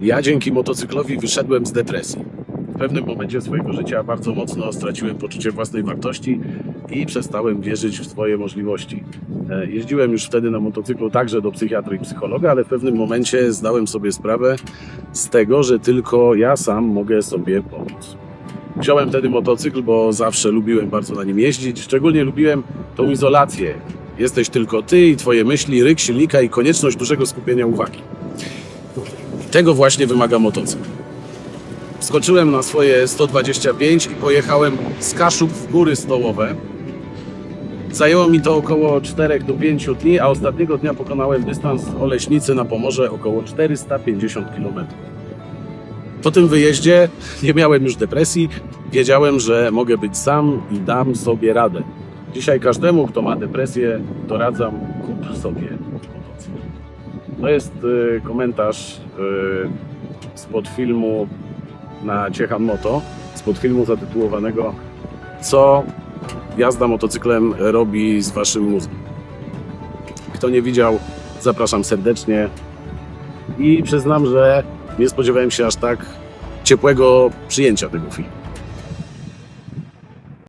Ja dzięki motocyklowi wyszedłem z depresji. W pewnym momencie swojego życia bardzo mocno straciłem poczucie własnej wartości i przestałem wierzyć w swoje możliwości. E, Jeździłem już wtedy na motocyklu także do psychiatry i psychologa, ale w pewnym momencie zdałem sobie sprawę z tego, że tylko ja sam mogę sobie pomóc. Wziąłem wtedy motocykl, bo zawsze lubiłem bardzo na nim jeździć. Szczególnie lubiłem tą izolację. Jesteś tylko ty i twoje myśli, ryk silnika i konieczność dużego skupienia uwagi. Tego właśnie wymaga motocykl. Skoczyłem na swoje 125 i pojechałem z Kaszub w góry stołowe. Zajęło mi to około 4 do 5 dni, a ostatniego dnia pokonałem dystans Oleśnicy na Pomorze około 450 km. Po tym wyjeździe nie miałem już depresji, wiedziałem, że mogę być sam i dam sobie radę. Dzisiaj każdemu, kto ma depresję, doradzam, kup sobie motocykl. To jest y, komentarz y, spod filmu na Ciechan Moto, spod filmu zatytułowanego Co jazda motocyklem robi z waszym mózgiem. Kto nie widział, zapraszam serdecznie i przyznam, że nie spodziewałem się aż tak ciepłego przyjęcia tego filmu.